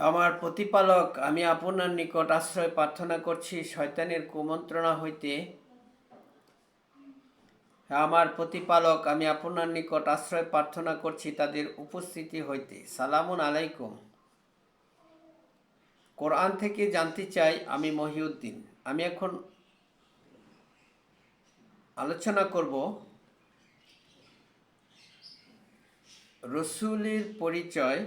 আমার প্রতিপালক, আমি আপনার নিকট আশ্রয় প্রার্থনা করছি, শয়তানের কুমন্ত্রণা হইতে। আমার প্রতিপালক, আমি আপনার নিকট আশ্রয় প্রার্থনা করছি, তাদের উপস্থিতি হইতে। সালামুন আলাইকুম। কোরআন থেকে জানতে চাই আমি মহিউদ্দিন। আমি এখন আলোচনা করব রসুলের পরিচয়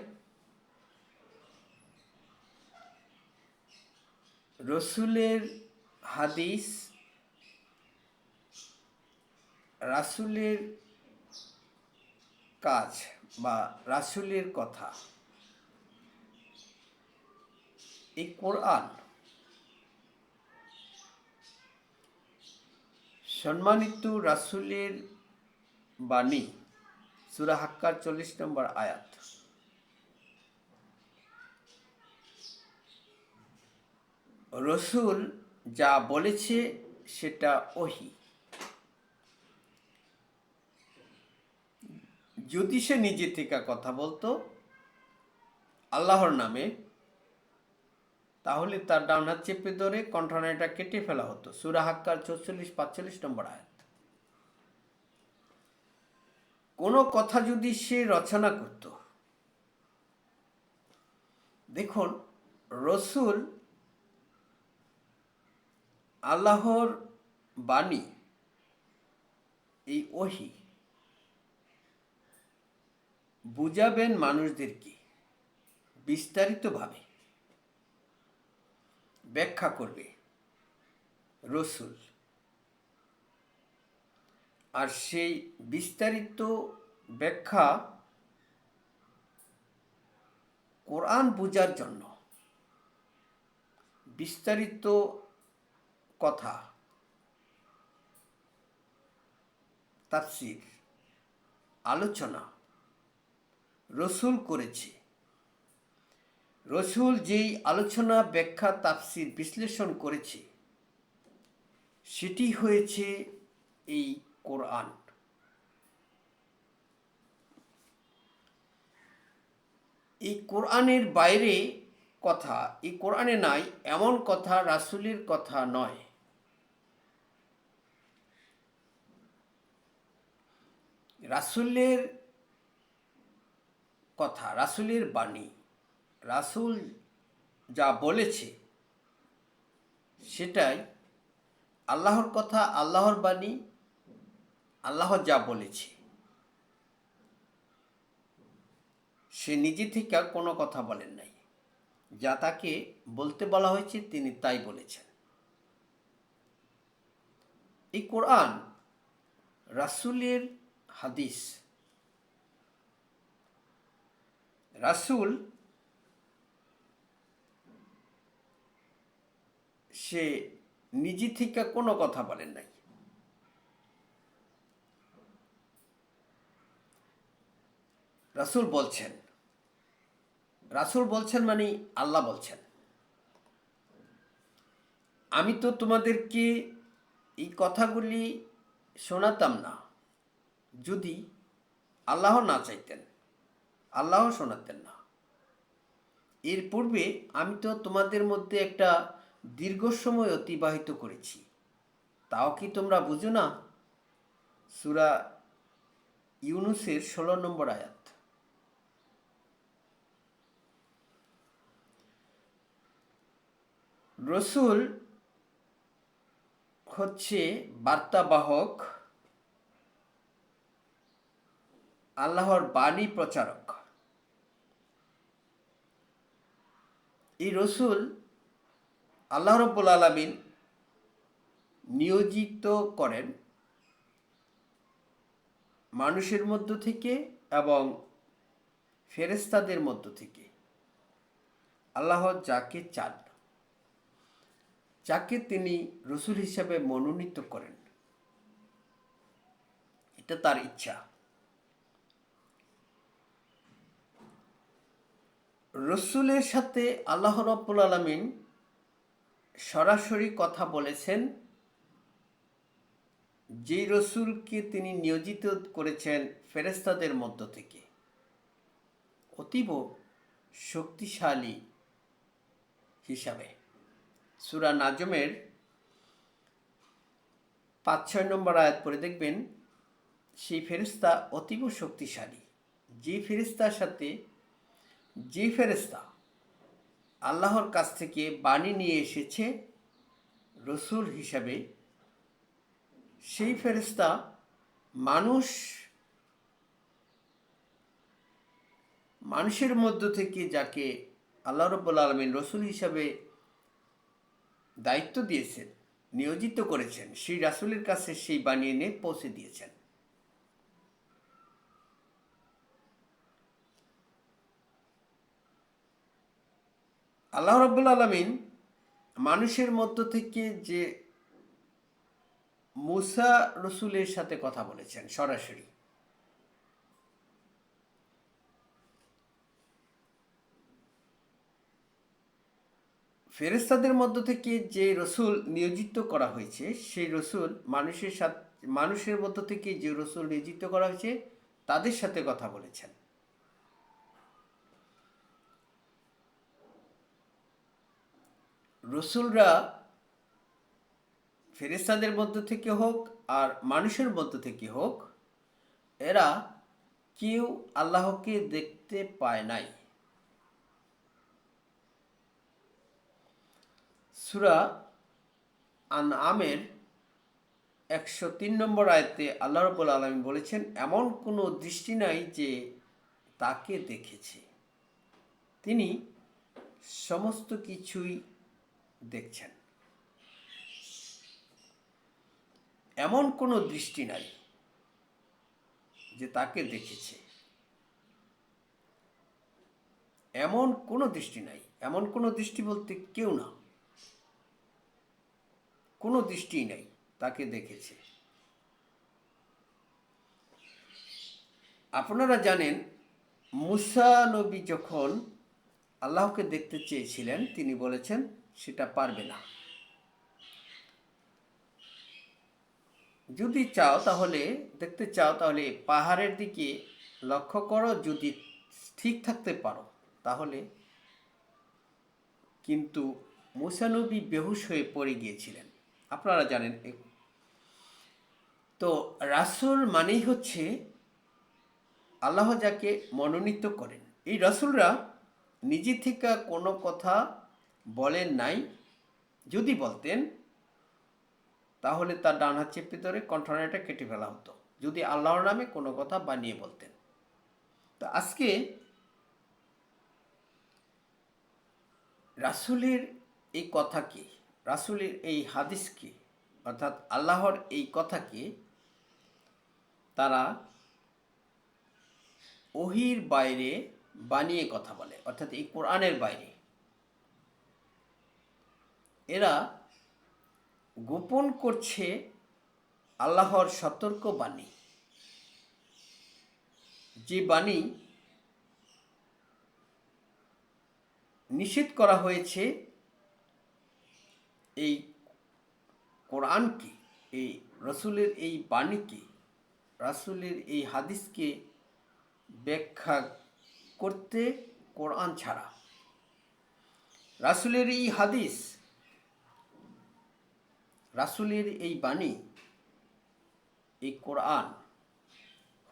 রসুলের হাদিস, রাসুলের কাজ বা রাসুলের কথা, এই কোরআন সম্মানিত রাসুলের বাণী, সুরা হাক্কার চল্লিশ নম্বর আয়াত। রসুল যা বলেছে সেটা ওহি। যদি সে নিজে থেকে কথা বলতো আল্লাহর নামে, তাহলে তার ডান হাত চেপে ধরে কণ্ঠনাটা কেটে ফেলা হতো। সুরা হাক্কার চৌচল্লিশ পাঁচচল্লিশ নম্বর আয়াত। কোনো কথা যদি সে রচনা করত, দেখুন, রসুল আল্লাহর বাণী, এই ওহি বুঝাবেন মানুষদেরকে বিস্তারিতভাবে। ব্যাখ্যা করবে রসুল। আর সেই বিস্তারিত ব্যাখ্যা কোরআন বোঝার জন্য বিস্তারিত কথা। তাফসির, আলোচনা, রসুল করেছে। রসুল যেই আলোচনা, ব্যাখ্যা, তাফসির বিশ্লেষণ করেছে, সেটি হয়েছে এই কোরআন। এই কোরআনের বাইরে কথা, এই কোরআনে নাই, এমন কথা, রাসুলের কথা নয়। রাসুলের কথা, রাসুলের বাণী, রাসুল যা বলেছে, সেটাই আল্লাহর কথা, আল্লাহর বাণী, আল্লাহ যা বলেছে। সে নিজে থেকে কোনো কথা বলেন নাই। যা তাকে বলতে বলা হয়েছে, তিনি তাই বলেছেন। এই কোরআন রাসুলের হাদিস। রাসুল সে নিজে থেকে কোনো কথা বলেন নাই। রাসুল বলছেন। রাসুল বলছেন মানে আল্লাহ বলছেন। আমি তো তোমাদেরকে এই কথাগুলি শোনাতাম না। যদি আল্লাহ না চাইতেন, আল্লাহ শোনাতেন না। এর পূর্বে আমি তো তোমাদের মধ্যে একটা দীর্ঘ সময় অতিবাহিত করেছি। তাও কি তোমরা বুঝো না? সুরা ইউনুসের ষোলো নম্বর আয়াত। রসুল হচ্ছে বার্তাবাহক আল্লাহর বাণী প্রচারক। এই রসুল আল্লাহ রব্বুল আলমিন নিয়োজিত করেন মানুষের মধ্য থেকে এবং ফেরেস্তাদের মধ্য থেকে। আল্লাহ যাকে চান, যাকে তিনি রসুল হিসাবে মনোনীত করেন, এটা তার ইচ্ছা। রসুলের সাথে আল্লাহ রব্বুল আলমিন সরাসরি কথা বলেছেন। যেই রসুলকে তিনি নিয়োজিত করেছেন ফেরেস্তাদের মধ্য থেকে। অতীব শক্তিশালী হিসাবে। সুরা নাজমের পাঁচ ছয় নম্বর আয়াত পরে দেখবেন, সেই ফেরিস্তা অতীব শক্তিশালী। যে ফেরিস্তার সাথে যে ফেরিস্তা আল্লাহর কাছ থেকে বাণী নিয়ে এসেছে রসুল হিসাবে, সেই ফেরিস্তা মানুষ মানুষের মধ্য থেকে যাকে আল্লাহ রব্বুল আলমিন রসুল হিসাবে দায়িত্ব দিয়েছেন, নিয়োজিত করেছেন, সেই রাসুলের কাছে সেই বানিয়ে এনে পৌঁছে দিয়েছেন। আল্লাহ রব্বুল আলমিন মানুষের মধ্য থেকে যে মুসা রসুলের সাথে কথা বলেছেন সরাসরি। ফেরেস্তাদের মধ্য থেকে যে রসুল নিয়োজিত করা হয়েছে, সেই রসুল মানুষের সাথে, মানুষের মধ্য থেকে যে রসুল নিয়োজিত করা হয়েছে, তাদের সাথে কথা বলেছেন। রসুলরা ফেরেস্তাদের মধ্য থেকে হোক আর মানুষের মধ্য থেকে হোক, এরা কেউ আল্লাহকে দেখতে পায় নাই। সুরা আন আমের একশো তিন নম্বর আয়তে আল্লাহ রবুল আলমী বলেছেন, এমন কোনো দৃষ্টি নাই যে তাকে দেখেছে। তিনি সমস্ত কিছুই দেখছেন। এমন কোনো দৃষ্টি নাই যে তাকে দেখেছে। এমন কোনো দৃষ্টি নাই। এমন কোনো দৃষ্টি বলতে কেউ না। কোনো দৃষ্টি নাই তাকে দেখেছে। আপনারা জানেন, মুসা নবী যখন আল্লাহকে দেখতে চেয়েছিলেন, তিনি বলেছেন সেটা পারবে না। যদি চাও তাহলে, দেখতে চাও তাহলে পাহাড়ের দিকে লক্ষ্য করো, যদি ঠিক থাকতে পারো, তাহলে কিন্তু মুসানবী বেহুশ হয়ে পড়ে গিয়েছিলেন। আপনারা জানেন তো রাসুল মানেই হচ্ছে আল্লাহ যাকে মনোনীত করেন। এই রাসুলরা নিজে থেকে কোনো কথা বলেন নাই, যদি বলতেন, তাহলে তার ডান হাত চেপে ধরে কণ্ঠনাটা কেটে ফেলা হতো, যদি আল্লাহর নামে কোনো কথা বানিয়ে বলতেন। তো আজকে রাসুলের এই কথাকে রাসুলের এই হাদিসকে অর্থাৎ আল্লাহর এই কথাকে তারা ওহির বাইরে বানিয়ে কথা বলে, অর্থাৎ এই কোরআনের বাইরে। এরা গোপন করছে আল্লাহর সতর্ক বাণী। যে বাণী নিষেধ করা হয়েছে এই কোরআনকে, এই রসুলের এই বাণীকে, রাসুলের এই হাদিসকে ব্যাখ্যা করতে কোরআন ছাড়া। রাসুলের এই হাদিস রাসুলের এই বাণী, এই কোরআন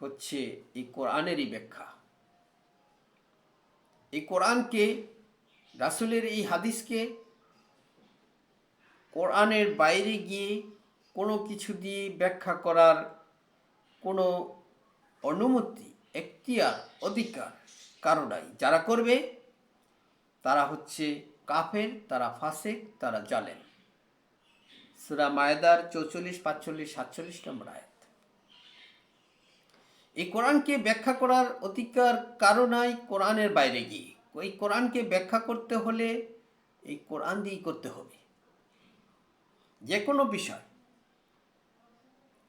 হচ্ছে এই কোরআনেরই ব্যাখ্যা। এই কোরআনকে, রাসুলের এই হাদিসকে কোরআনের বাইরে গিয়ে কোনো কিছু দিয়ে ব্যাখ্যা করার কোনো অনুমতি, এখতিয়ার, অধিকার কারও নাই। যারা করবে, তারা হচ্ছে কাফের, তারা ফাসেক, তারা জালেন সুরা মায়দার চৌচল্লিশ, পাঁচচল্লিশ, সাতচল্লিশ নম্বর আয়াত। এই কোরআনকে ব্যাখ্যা করার অধিকার কারও নাই, কোরআনের বাইরে গিয়ে। এই কোরআনকে ব্যাখ্যা করতে হলে এই কোরআন দিয়েই করতে হবে। যে কোনো বিষয়,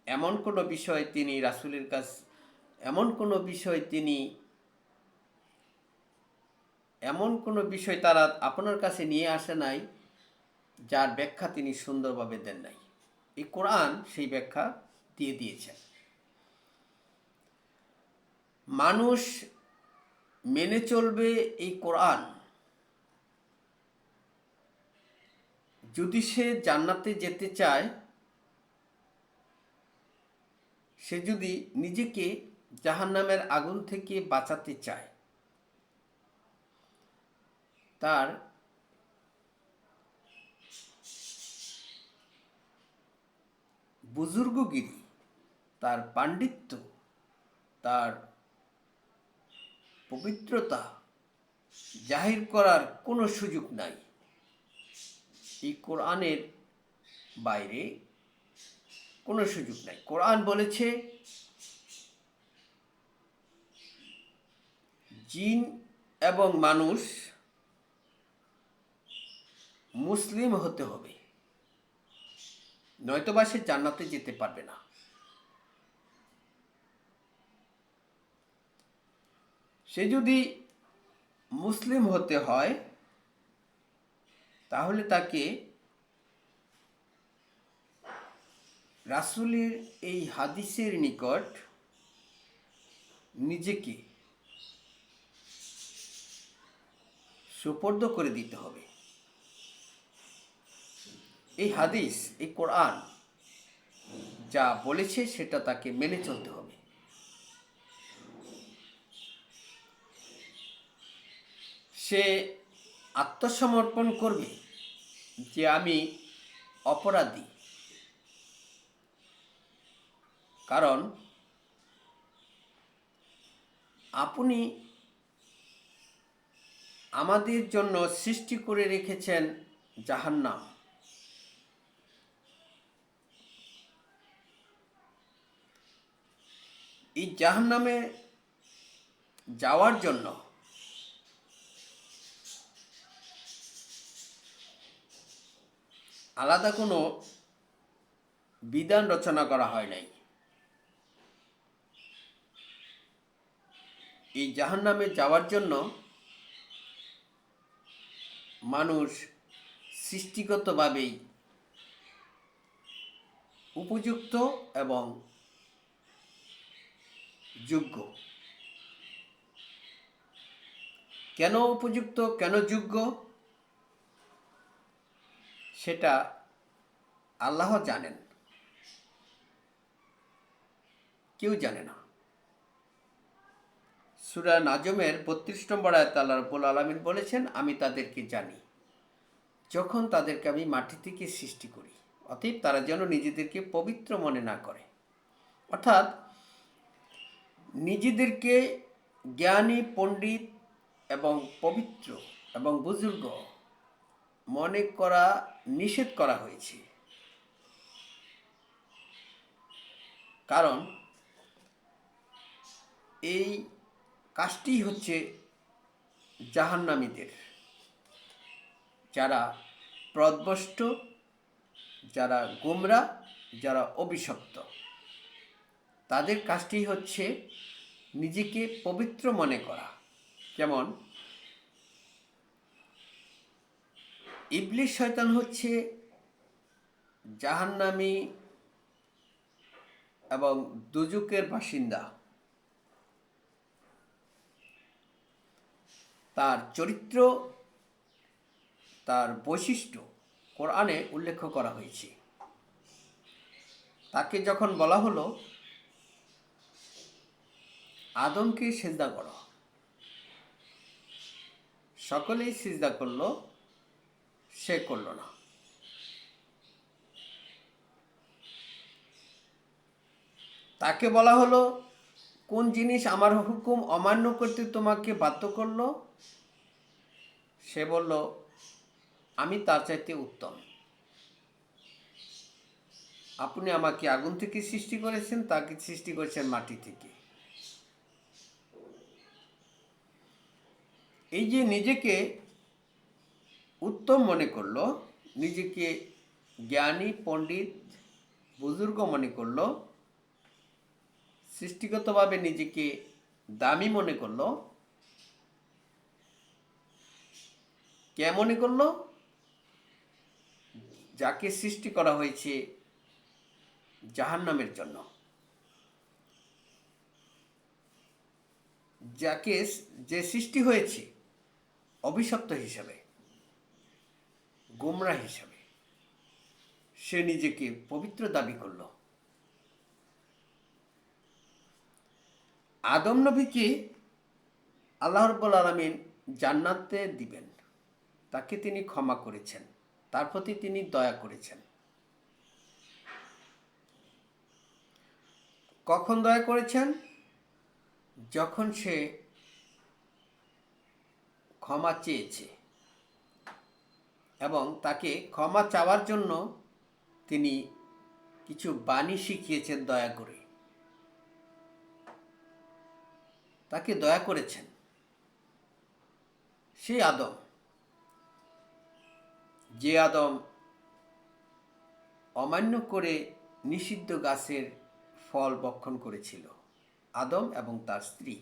এমন কোনো বিষয় তিনি রাসুলের কাছ, এমন কোনো বিষয় তিনি, এমন কোনো বিষয় তারা আপনার কাছে নিয়ে আসে নাই যার ব্যাখ্যা তিনি সুন্দরভাবে দেন নাই। এই কোরআন সেই ব্যাখ্যা দিয়ে দিয়েছেন। মানুষ মেনে চলবে এই কোরআন যদি সে জান্নাতে যেতে চায়, সে যদি নিজেকে জাহান্নামের আগুন থেকে বাঁচাতে চায়, তার বুজুর্গগিরি, তার পাণ্ডিত্য, তার পবিত্রতা জাহির করার কোনো সুযোগ নাই। এই কোরআনের বাইরে কোনো সুযোগ নাই। কোরআন বলেছে, জিন এবং মানুষ মুসলিম হতে হবে। নয়তোবা সে জান্নাতে যেতে পারবে না। সে যদি মুসলিম হতে হয়, তাহলে তাকে রাসূলের এই হাদিসের নিকট নিজেকে সুপর্দ করে দিতে হবে। এই হাদিস, এই কোরআন যা বলেছে সেটা তাকে মেনে চলতে হবে। সে আত্মসমর্পণ করবে যে আমি অপরাধী। কারণ আপনি আমাদের জন্য সৃষ্টি করে রেখেছেন জাহান্নাম। এই জাহান্নামে যাওয়ার জন্য আলাদা কোনো বিধান রচনা করা হয় নাই। এই জাহান্নামে যাওয়ার জন্য মানুষ সৃষ্টিগতভাবেই উপযুক্ত এবং যোগ্য। কেন উপযুক্ত, কেন যোগ্য? সেটা আল্লাহ জানেন। কেউ জানে না। সুরা নাজমের বত্রিশ নম্বর আয়াত আল্লাহ রব্বুল আলমিন বলেছেন, আমি তাদেরকে জানি। যখন তাদেরকে আমি মাটি থেকে সৃষ্টি করি, অতএব তারা যেন নিজেদেরকে পবিত্র মনে না করে। অর্থাৎ নিজেদেরকে জ্ঞানী, পণ্ডিত এবং পবিত্র এবং বুজুর্গ মনে করা, নিষেধ করা হয়েছে। কারণ এই কাজটি হচ্ছে জাহান্নামীদের। যারা প্রদবষ্ট যারা গোমরা, যারা অভিশপ্ত। তাদের কাজটি হচ্ছে নিজেকে পবিত্র মনে করা। যেমন ইবলিশ শয়তান হচ্ছে জাহান্নামী এবং দুজুকের বাসিন্দা। তার চরিত্র, তার বৈশিষ্ট্য কোরআনে উল্লেখ করা হয়েছে। তাকে যখন বলা হলো আদমকে সেজদা করো। সকলেই সিজদা করল, সে করল না। তাকে বলা হলো, কোন জিনিস আমার হুকুম অমান্য করতে তোমাকে বাধ্য করল? সে বলল, আমি তার চাইতে উত্তম। আপনি আমাকে আগুন থেকে সৃষ্টি করেছেন, তাকে সৃষ্টি করেছেন মাটি থেকে। এই যে নিজেকে উত্তম মনে করল, নিজেকে জ্ঞানী, পণ্ডিত, বুজুর্গ মনে করল, সৃষ্টিগতভাবে নিজেকে দামি মনে করল, কে মনে করল? যাকে সৃষ্টি করা হয়েছে জাহান্নামের জন্য। যাকে যে সৃষ্টি হয়েছে অভিশপ্ত হিসাবে, গোমরা হিসাবে সে নিজেকে পবিত্র দাবি করল। আদম নবীকে আল্লাহ রব্বুল আলমিন জান্নাতে দিবেন, তাকে তিনি ক্ষমা করেছেন, তার প্রতি তিনি দয়া করেছেন। কখন দয়া করেছেন? যখন সে ক্ষমা চেয়েছে এবং তাকে ক্ষমা চাওয়ার জন্য তিনি কিছু বাণী শিখিয়েছেন দয়া করে। তাকে দয়া করেছেন। সেই আদম, যে আদম অমান্য করে নিষিদ্ধ গাছের ফল বক্ষণ করেছিল, আদম এবং তার স্ত্রী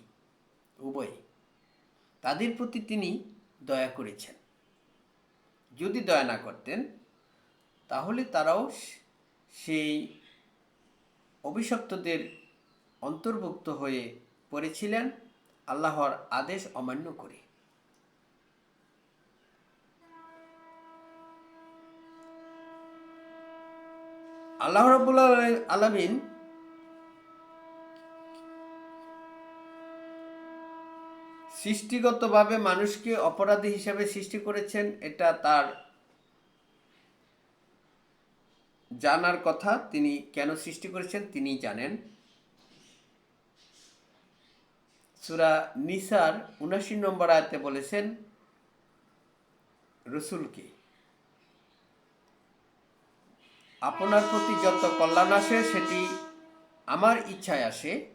উভয় তাদের প্রতি তিনি দয়া করেছেন। যদি দয়া না করতেন, তাহলে তারাও সেই অভিশপ্তদের অন্তর্ভুক্ত হয়ে পড়েছিলেন আল্লাহর আদেশ অমান্য করে। আল্লাহ রবুল আলমিন সৃষ্টিগতভাবে মানুষকে অপরাধী হিসাবে সৃষ্টি করেছেন, এটা তার জানার কথা। তিনি কেন সৃষ্টি করেছেন তিনি জানেন। সুরা নিসার উনাশি নম্বর আয়তে বলেছেন, রসুলকে আপনার প্রতি যত কল্যাণ আসে, সেটি আমার ইচ্ছায় আসে।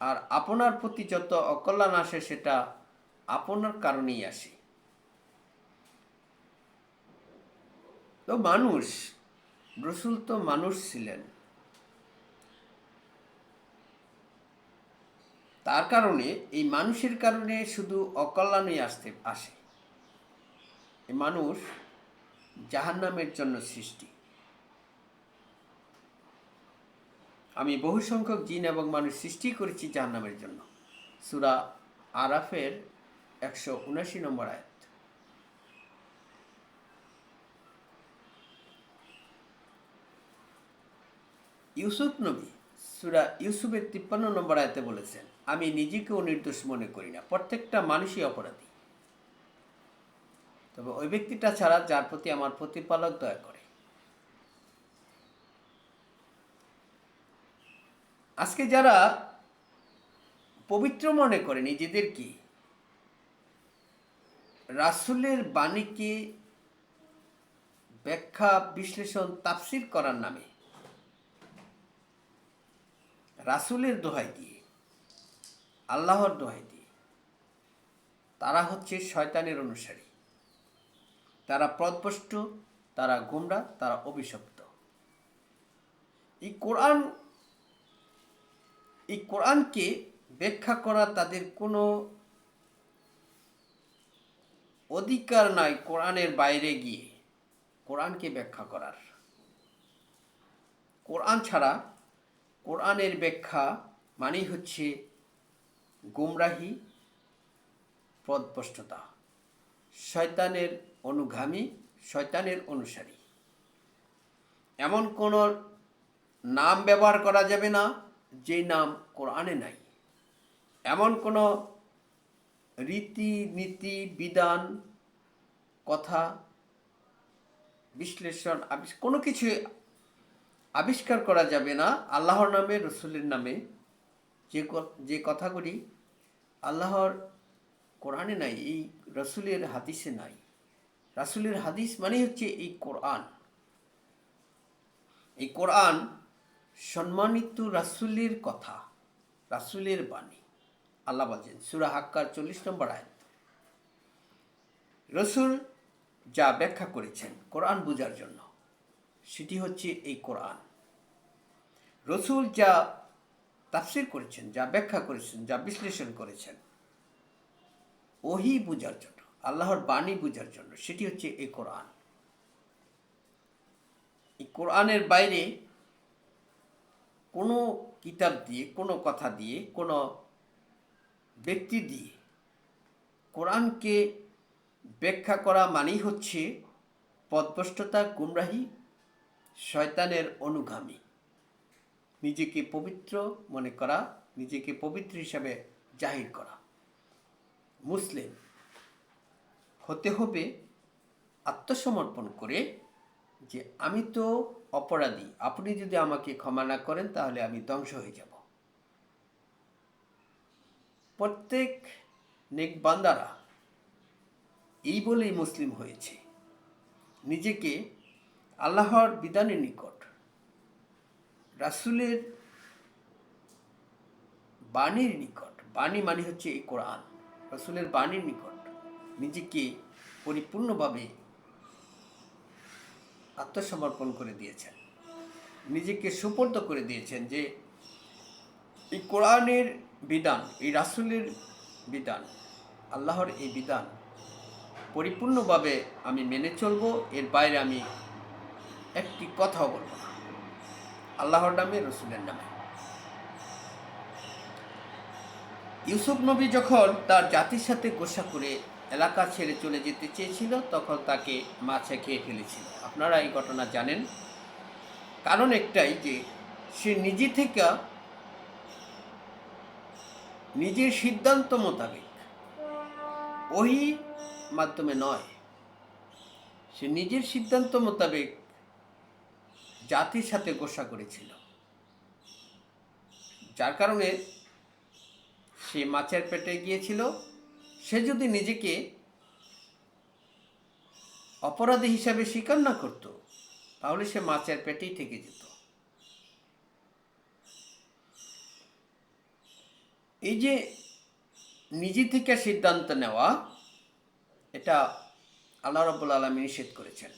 আর আপনার প্রতি যত অকল্যাণ আসে, সেটা আপনার কারণেই আসে। তো মানুষ, রসুল তো মানুষ ছিলেন। তার কারণে, এই মানুষের কারণে শুধু অকল্যাণই আসতে, আসে। এই মানুষ জাহান্নামের জন্য সৃষ্টি। আমি বহু সংখ্যক জিন এবং মানুষ সৃষ্টি করেছি জাহান্নামের জন্য। সুরা আরাফের একশো উনাশি নম্বর আয়াত। ইউসুফ নবী সুরা ইউসুফের তিপ্পান্ন নম্বর আয়তে বলেছেন, আমি নিজেকেও নির্দোষ মনে করি না, প্রত্যেকটা মানুষই অপরাধী। তবে ওই ব্যক্তিটা ছাড়া যার প্রতি আমার প্রতিপালক দয়া করে। আজকে যারা পবিত্র মনে করে নিজেদেরকে রাসুলের বাণীকে ব্যাখ্যা, বিশ্লেষণ, তাফসির করার নামে? রাসুলের দোহাই দিয়ে, আল্লাহর দোহাই দিয়ে, তারা হচ্ছে শয়তানের অনুসারী। তারা পদভষ্ট তারা গুমরা, তারা অভিশপ্ত। এই কোরআন এই কোরআনকে ব্যাখ্যা করা তাদের কোনো অধিকার নাই কোরআনের বাইরে গিয়ে। কোরআনকে ব্যাখ্যা করার। কোরআন ছাড়া কোরআনের ব্যাখ্যা মানেই হচ্ছে গুমরাহি পদভষ্টতা শয়তানের অনুগামী, শয়তানের অনুসারী। এমন কোনো নাম ব্যবহার করা যাবে না যেই নাম কোরআনে নাই। এমন কোনো রীতি, নীতি, বিধান, কথা, বিশ্লেষণ কোনো কিছু আবিষ্কার করা যাবে না। আল্লাহর নামে, রসুলের নামে যে যে কথাগুলি আল্লাহর কোরআনে নাই, এই রসুলের হাদিসে নাই। রাসুলের হাদিস মানে হচ্ছে এই কোরআন। এই কোরআন সম্মানিত রাসুলের কথা, রাসুলের বাণী। আল্লাহ বলছেন, সুরা হাক্কার চল্লিশ নম্বর আয়াত। রসুল যা ব্যাখ্যা করেছেন কোরআন বোঝার জন্য, সেটি হচ্ছে এই কোরআন। রসুল যা তাফসির করেছেন, যা ব্যাখ্যা করেছেন, যা বিশ্লেষণ করেছেন, ওহি বোঝার জন্য, আল্লাহর বাণী বোঝার জন্য, সেটি হচ্ছে এই কোরআন। এই কোরআনের বাইরে কোনো কিতাব দিয়ে, কোনো কথা দিয়ে, কোনো ব্যক্তি দিয়ে কোরআনকে ব্যাখ্যা করা মানেই হচ্ছে পদভষ্টতা গুমরাহি, শয়তানের অনুগামী। নিজেকে পবিত্র মনে করা, নিজেকে পবিত্র হিসাবে জাহির করা। মুসলিম হতে হবে আত্মসমর্পণ করে যে আমি তো অপরাধী। আপনি যদি আমাকে ক্ষমা না করেন, তাহলে আমি ধ্বংস হয়ে যাব। প্রত্যেক নেক বান্দারা এই বলেই মুসলিম হয়েছে। নিজেকে আল্লাহর বিধানের নিকট, রাসুলের বাণীর নিকট, বাণী মানে হচ্ছে এই কোরআন, রাসুলের বাণীর নিকট নিজেকে পরিপূর্ণভাবে আত্মসমর্পণ করে দিয়েছেন। নিজেকে সুপর্দ করে দিয়েছেন যে এই কোরআনের বিধান, এই রাসুলের বিধান, আল্লাহর এই বিধান পরিপূর্ণভাবে আমি মেনে চলবো, এর বাইরে আমি একটি কথাও বলব না। আল্লাহর নামে, রসুলের নামে। ইউসুফ নবী যখন তার জাতির সাথে গোসা করে এলাকা ছেড়ে চলে যেতে চেয়েছিল, তখন তাকে মাছে খেয়ে ফেলেছিল। আপনারা এই ঘটনা জানেন। কারণ একটাই যে, সে নিজে থেকে নিজের সিদ্ধান্ত মোতাবেক ওই মাধ্যমে নয়। সে নিজের সিদ্ধান্ত মোতাবেক জাতির সাথে গোসা করেছিল। যার কারণে সে মাছের পেটে গিয়েছিল। সে যদি নিজেকে অপরাধী হিসাবে স্বীকার না করত, তাহলে সে মাছের পেটেই থেকে যেত। এই যে নিজে থেকে সিদ্ধান্ত নেওয়া, এটা আল্লাহ রব্বুল আলমী নিষেধ করেছেন।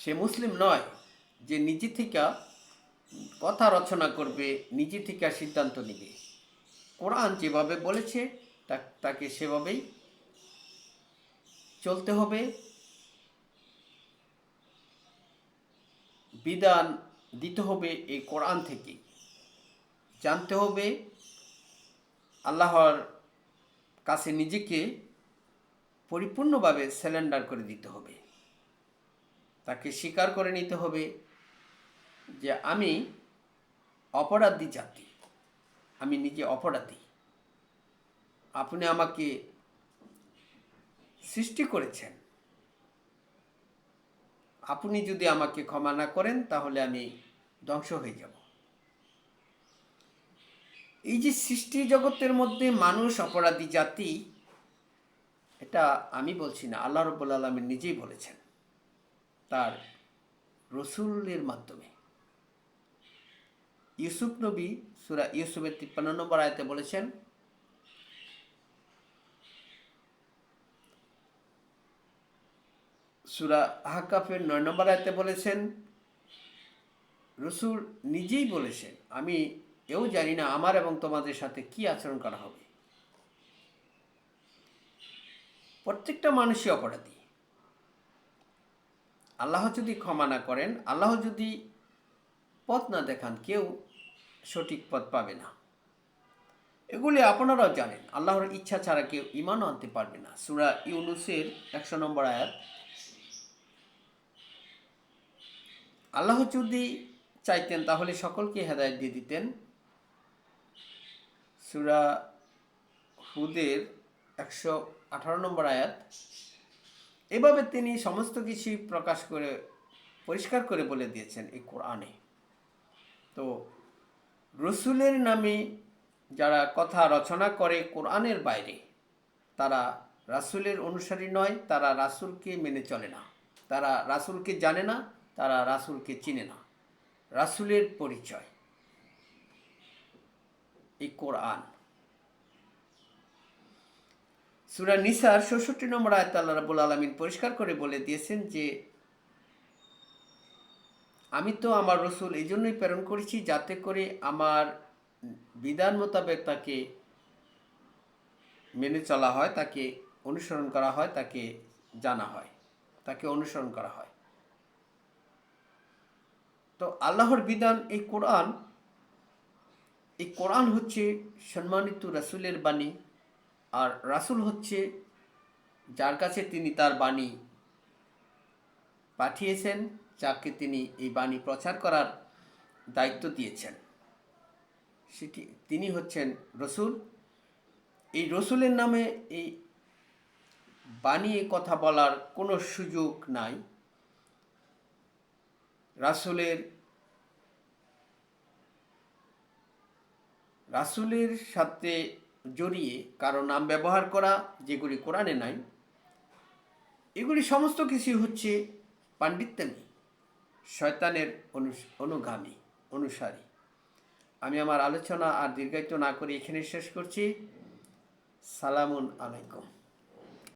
সে মুসলিম নয় যে নিজে থেকে কথা রচনা করবে, নিজে থেকে সিদ্ধান্ত নিবে। কোরআন যেভাবে বলেছে তাকে সেভাবেই চলতে হবে। বিধান দিতে হবে এই কোরআন থেকে। জানতে হবে আল্লাহর কাছে নিজেকে পরিপূর্ণভাবে স্যালেন্ডার করে দিতে হবে। তাকে স্বীকার করে নিতে হবে যে আমি অপরাধী জাতি। আমি নিজে অপরাধী। আপনি আমাকে সৃষ্টি করেছেন। আপনি যদি আমাকে ক্ষমা না করেন, তাহলে আমি ধ্বংস হয়ে যাব। এই যে সৃষ্টি জগতের মধ্যে মানুষ অপরাধী জাতি, এটা আমি বলছি না, আল্লাহ রব্বুল আলমী নিজেই বলেছেন। তার রসুলের মাধ্যমে। ইউসুফ নবী সুরা ইউসুফের তিপ্পান্ন নম্বর আয়তে বলেছেন, সুরা হাকাফের নয় নম্বর আয়তে বলেছেন, রসুল নিজেই বলেছেন, আমি এও জানি না আমার এবং তোমাদের সাথে কি আচরণ করা হবে। প্রত্যেকটা মানুষই অপরাধী। আল্লাহ যদি ক্ষমা না করেন, আল্লাহ যদি পথ না দেখান, কেউ সঠিক পথ পাবে না। এগুলি আপনারাও জানেন, আল্লাহর ইচ্ছা ছাড়া কেউ ইমানও আনতে পারবে না। সুরা ইউনুসের একশো নম্বর আয়াত, আল্লাহ যদি চাইতেন তাহলে সকলকে হেদায়ত দিয়ে দিতেন। সুরা হুদের একশো আঠারো নম্বর আয়াত, এভাবে তিনি সমস্ত কিছুই প্রকাশ করে, পরিষ্কার করে বলে দিয়েছেন এই কোরআনে। তো রসুলের নামে যারা কথা রচনা করে কোরআনের বাইরে, তারা রাসুলের অনুসারী নয়, তারা রাসুলকে মেনে চলে না। তারা রাসুলকে জানে না, তারা রাসুলকে চিনে না। রাসুলের পরিচয় এই কোরআন। সুরা নিসার ষষট্টি নম্বর আয়ত আল্লাহ রাবুল আলমিন পরিষ্কার করে বলে দিয়েছেন যে আমি তো আমার রসুল এই জন্যই প্রেরণ করেছি যাতে করে আমার বিধান মোতাবেক তাকে মেনে চলা হয়, তাকে অনুসরণ করা হয়, তাকে জানা হয়, তাকে অনুসরণ করা হয়। তো আল্লাহর বিধান এই কোরআন এই কোরআন হচ্ছে সম্মানিত রাসুলের বাণী, আর রাসুল হচ্ছে যার কাছে তিনি তার বাণী পাঠিয়েছেন। যাকে তিনি এই বাণী প্রচার করার দায়িত্ব দিয়েছেন। সেটি, তিনি হচ্ছেন রসুল। এই রসুলের নামে এই বানিয়ে কথা বলার কোনো সুযোগ নাই। রাসুলের রাসুলের সাথে জড়িয়ে কারও নাম ব্যবহার করা, যেগুলি কোরআনে নাই, এগুলি সমস্ত কিছু হচ্ছে পাণ্ডিত্যামি শয়তানের অনু অনুগামী, অনুসারী। আমি আমার আলোচনা আর দীর্ঘায়িত না করে এখানে শেষ করছি। সালামুন আলাইকুম।